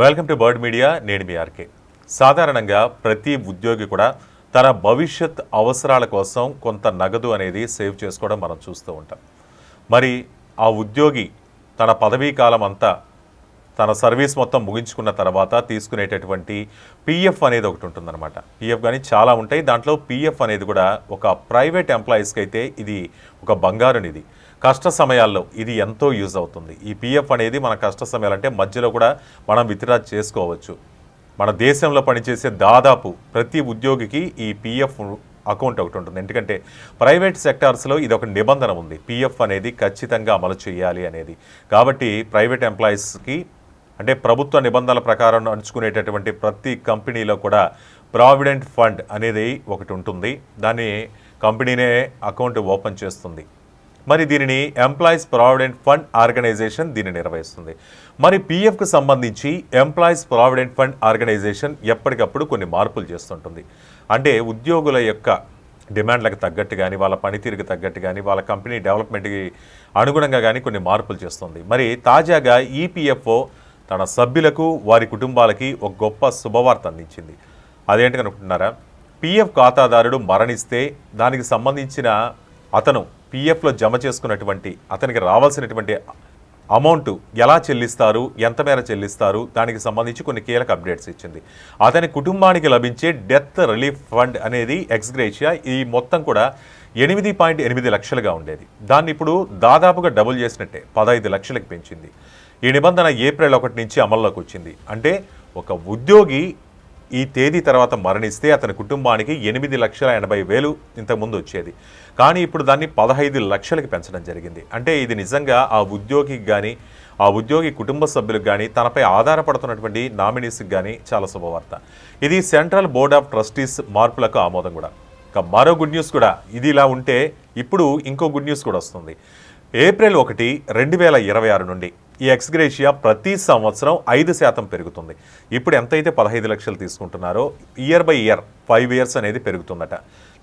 Welcome to bird media నేను మీ RK. సాధారణంగా ప్రతి ఉద్యోగి కూడా తన భవిష్యత్ అవసరాల కోసం కొంత నగదు అనేది సేవ్ చేసుకోవడం మనం చూస్తూ ఉంటాం. మరి ఆ ఉద్యోగి తన పదవీ కాలం అంతా తన సర్వీస్ మొత్తం ముగించుకున్న తర్వాత తీసుకునేటటువంటి పిఎఫ్ అనేది ఒకటి ఉంటుందన్నమాట. పిఎఫ్ కానీ చాలా ఉంటాయి. దాంట్లో పిఎఫ్ అనేది కూడా ఒక ప్రైవేట్ ఎంప్లాయీస్కి అయితే ఇది ఒక బంగారు నిధి. కష్ట సమయాల్లో ఇది ఎంతో యూజ్ అవుతుంది. ఈ పిఎఫ్ అనేది మన కష్ట సమయాలంటే మధ్యలో కూడా మనం విత్డ్రా చేసుకోవచ్చు. మన దేశంలో పనిచేసే దాదాపు ప్రతి ఉద్యోగికి ఈ పిఎఫ్ అకౌంట్ ఒకటి ఉంటుంది. ఎందుకంటే ప్రైవేట్ సెక్టార్స్లో ఇది ఒక నిబంధన ఉంది. పిఎఫ్ అనేది ఖచ్చితంగా అమలు చేయాలి అనేది. కాబట్టి ప్రైవేట్ ఎంప్లాయీస్కి అంటే ప్రభుత్వ నిబంధనల ప్రకారం నడుచుకునేటటువంటి ప్రతి కంపెనీలో కూడా ప్రావిడెంట్ ఫండ్ అనేది ఒకటి ఉంటుంది. దాన్ని కంపెనీనే అకౌంట్ ఓపెన్ చేస్తుంది. మరి దీనిని ఎంప్లాయీస్ ప్రావిడెంట్ ఫండ్ ఆర్గనైజేషన్ దీన్ని నిర్వహిస్తుంది. మరి పీఎఫ్కు సంబంధించి ఎంప్లాయీస్ ప్రావిడెంట్ ఫండ్ ఆర్గనైజేషన్ ఎప్పటికప్పుడు కొన్ని మార్పులు చేస్తుంటుంది. అంటే ఉద్యోగుల యొక్క డిమాండ్లకు తగ్గట్టు కానీ వాళ్ళ పనితీరుకు తగ్గట్టు కానీ వాళ్ళ కంపెనీ డెవలప్మెంట్కి అనుగుణంగా కానీ కొన్ని మార్పులు చేస్తుంది. మరి తాజాగా ఈపీఎఫ్ఓ తన సభ్యులకు వారి కుటుంబాలకి ఒక గొప్ప శుభవార్త అందించింది. అదేంటి అనుకుంటున్నారా? పీఎఫ్ ఖాతాదారుడు మరణిస్తే దానికి సంబంధించిన అతను పీఎఫ్లో జమ చేసుకున్నటువంటి అతనికి రావాల్సినటువంటి అమౌంట్ ఎలా చెల్లిస్తారు ఎంత మేర చెల్లిస్తారు దానికి సంబంధించి కొన్ని కీలక అప్డేట్స్ ఇచ్చింది. అతని కుటుంబానికి లభించే డెత్ రిలీఫ్ ఫండ్ అనేది ఎక్స్గ్రేషియా ఈ మొత్తం కూడా ఎనిమిది పాయింట్ ఎనిమిది లక్షలుగా ఉండేది. దాన్ని ఇప్పుడు దాదాపుగా డబుల్ చేసినట్టే పదహైదు లక్షలకు పెంచింది. ఈ నిబంధన ఏప్రిల్ ఒకటి నుంచి అమల్లోకి వచ్చింది. అంటే ఒక ఉద్యోగి ఈ తేదీ తర్వాత మరణిస్తే అతని కుటుంబానికి ఎనిమిది లక్షల ఎనభై వేలు ఇంతకుముందు వచ్చేది. కానీ ఇప్పుడు దాన్ని పదహైదు లక్షలకి పెంచడం జరిగింది. అంటే ఇది నిజంగా ఆ ఉద్యోగికి కానీ ఆ ఉద్యోగి కుటుంబ సభ్యులకు కానీ తనపై ఆధారపడుతున్నటువంటి నామినీస్కి కానీ చాలా శుభవార్త. ఇది సెంట్రల్ బోర్డ్ ఆఫ్ ట్రస్టీస్ మార్పులకు ఆమోదం కూడా. ఇక మరో గుడ్ న్యూస్ కూడా. ఇది ఇలా ఉంటే ఇప్పుడు ఇంకో గుడ్ న్యూస్ కూడా వస్తుంది. ఏప్రిల్ ఒకటి రెండు వేల ఇరవై ఆరు నుండి ఈ ఎక్స్గ్రేషియా ప్రతి సంవత్సరం ఐదు శాతం పెరుగుతుంది. ఇప్పుడు ఎంతైతే పదహైదు లక్షలు తీసుకుంటున్నారో year by year five years అనేది పెరుగుతుందట.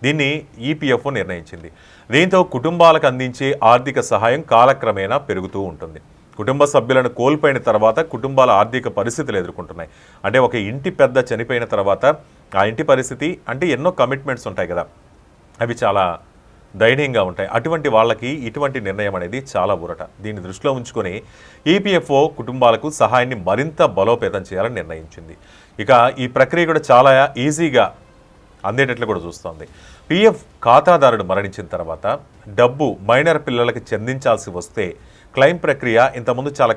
దీన్ని ఈపీఎఫ్ఓ నిర్ణయించింది. దీంతో కుటుంబాలకు అందించే ఆర్థిక సహాయం కాలక్రమేణా పెరుగుతూ ఉంటుంది. కుటుంబ సభ్యులను కోల్పోయిన తర్వాత కుటుంబాల ఆర్థిక పరిస్థితులు ఎదుర్కొంటున్నాయి. అంటే ఒక ఇంటి పెద్ద చనిపోయిన తర్వాత ఆ ఇంటి పరిస్థితి అంటే ఎన్నో కమిట్మెంట్స్ ఉంటాయి కదా. అవి చాలా దయనీయంగా ఉంటాయి. అటువంటి వాళ్ళకి ఇటువంటి నిర్ణయం అనేది చాలా ఊరట. దీన్ని దృష్టిలో ఉంచుకొని ఈపీఎఫ్ఓ కుటుంబాలకు సహాయాన్ని మరింత బలోపేతం చేయాలని నిర్ణయించింది. ఇక ఈ ప్రక్రియ కూడా చాలా ఈజీగా అందేటట్లు కూడా చూస్తోంది. పిఎఫ్ ఖాతాదారుడు మరణించిన తర్వాత డబ్బు మైనర్ పిల్లలకి చెందించాల్సి వస్తే క్లెయిమ్ ప్రక్రియ ఇంతకుముందు చాలా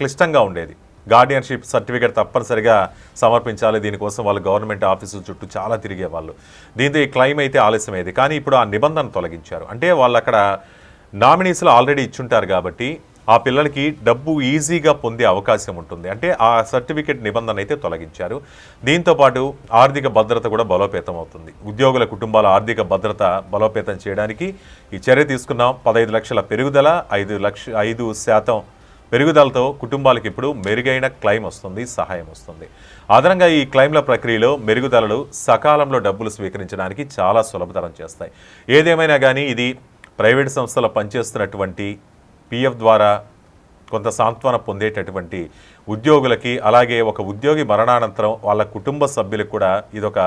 క్లిష్టంగా ఉండేది. గార్డియన్షిప్ సర్టిఫికేట్ తప్పనిసరిగా సమర్పించాలి. దీనికోసం వాళ్ళు గవర్నమెంట్ ఆఫీసుల చుట్టూ చాలా తిరిగేవాళ్ళు దీంతో ఈ క్లెయిమ్ అయితే ఆలస్యమైంది. కానీ ఇప్పుడు ఆ నిబంధన తొలగించారు. అంటే వాళ్ళు అక్కడ నామినీస్లో ఆల్రెడీ ఇచ్చుంటారు కాబట్టి ఆ పిల్లలకి డబ్బు ఈజీగా పొందే అవకాశం ఉంటుంది. అంటే ఆ సర్టిఫికేట్ నిబంధన అయితే తొలగించారు. దీంతో పాటు ఆర్థిక భద్రత కూడా బలోపేతం అవుతుంది. ఉద్యోగుల కుటుంబాల ఆర్థిక భద్రత బలోపేతం చేయడానికి ఈ చర్య తీసుకున్నాం. పదహైదు లక్షల పెరుగుదల ఐదు లక్ష ఐదు శాతం పెరుగుదలతో కుటుంబాలకు ఇప్పుడు మెరుగైన క్లైమ్ వస్తుంది సహాయం వస్తుంది. అదనంగా ఈ క్లెయిమ్ల ప్రక్రియలో మెరుగుదలలు సకాలంలో డబ్బులు స్వీకరించడానికి చాలా సులభతరం చేస్తాయి. ఏదేమైనా కానీ ఇది ప్రైవేట్ సంస్థలో పనిచేస్తున్నటువంటి పిఎఫ్ ద్వారా కొంత సాంత్వన పొందేటటువంటి ఉద్యోగులకి అలాగే ఒక ఉద్యోగి మరణానంతరం వాళ్ళ కుటుంబ సభ్యులకు కూడా ఇదొక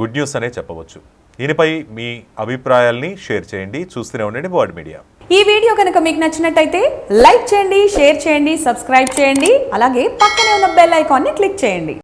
గుడ్ న్యూస్ అనే చెప్పవచ్చు. దీనిపై మీ అభిప్రాయాల్ని షేర్ చేయండి. చూస్తూనే ఉండండి వర్డ్ మీడియా ఈ వీడియో కనుక మీకు నచ్చినట్టయితే లైక్ చేయండి షేర్ చేయండి సబ్స్క్రైబ్ చేయండి అలాగే పక్కనే ఉన్న బెల్ ఐకాన్ని క్లిక్ చేయండి.